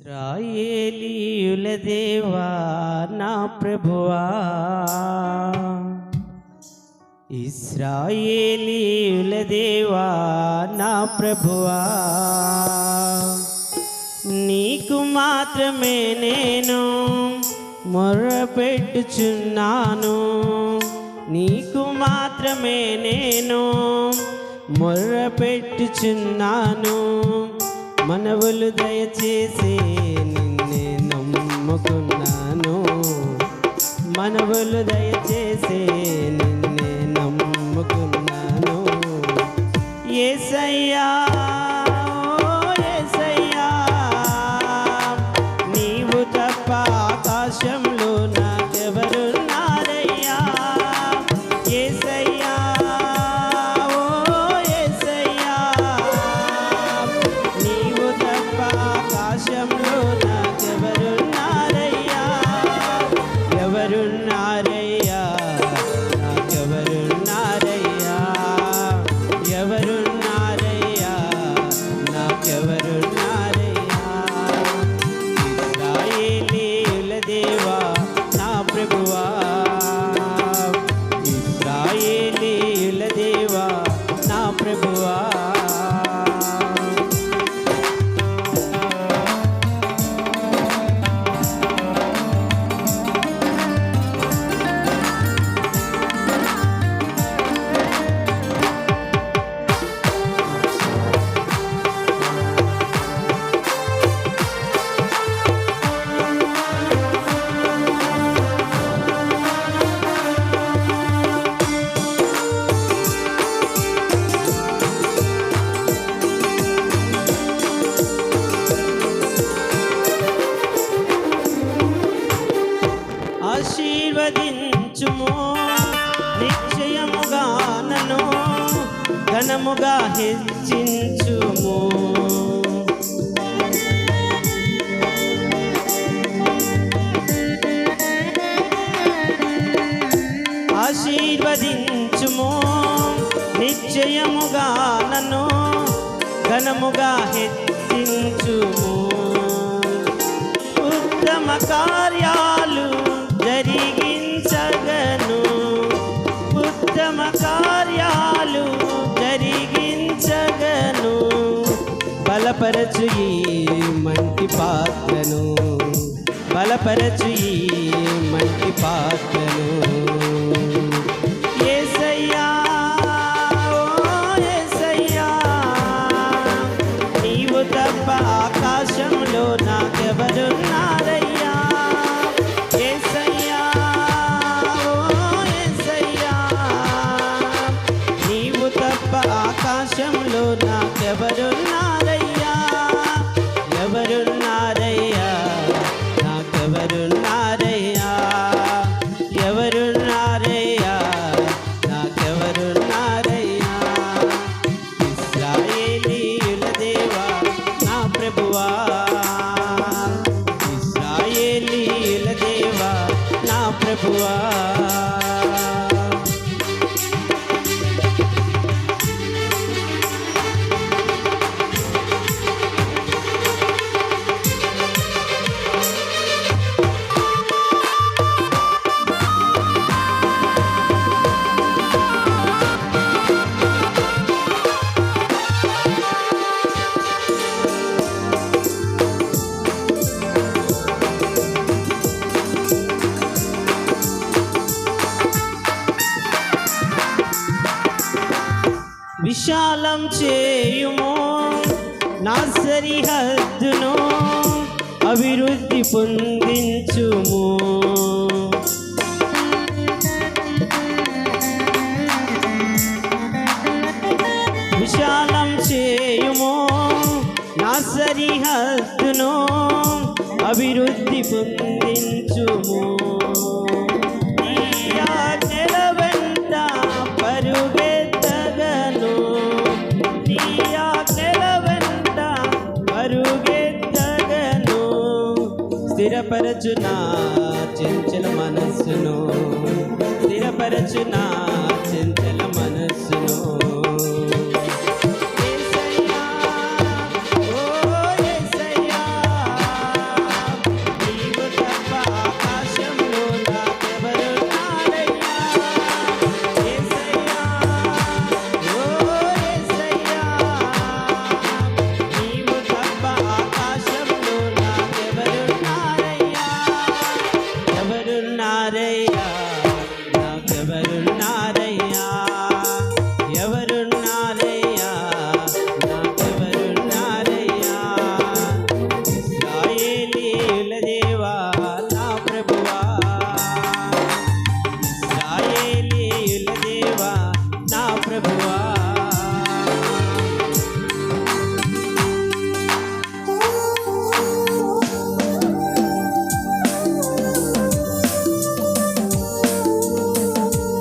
ఇస్రాయేలీయుల దేవా నా ప్రభువా. ఇస్రాయేలీయుల దేవా నా ప్రభువా. నీకు మాత్రమే నేను మొర్రపెట్టుచున్నాను నీకు మాత్రమే నేను మొర్రపెట్టుచున్నాను మనవులు దయచేసి నిన్నే నమ్ముకున్నాను. మనవులు దయ ఆశీర్వదించుము నిశ్చయముగా నన్ను ఘనముగా హెచ్చించుము. ఆశీర్వదించుము. నిశ్చయముగా నన్ను ఘనముగా హెచ్చించుము. ఉత్తమ కార్యాలు జరిగి బలపరచు మంటి పాత్రను బలపరచు ఈ మంటి పాత్రను. యేసయ్యా ఓ నీవు తప్ప ఆకాశంలో నాకెవరున్నారయ్యా? యేసయ్యా ఓ నీవు తప్ప ఆకాశంలో నాకెవరున్నారయ్యా ఎవరున్నారయ్యా? నాకెవరున్నారయ్యా? ఇస్రాయేలీయుల దేవా నా ప్రభువా. విశాలం చేయుము నా సరిహద్దును అభివృద్ధి పొందించుము. విశాలం చేయుము నా సరిహద్దును అభివృద్ధి పొందించుము. స్థిరపరచునా? చెంచల మనస్సును స్థిరపరచునా? చెంచ না রে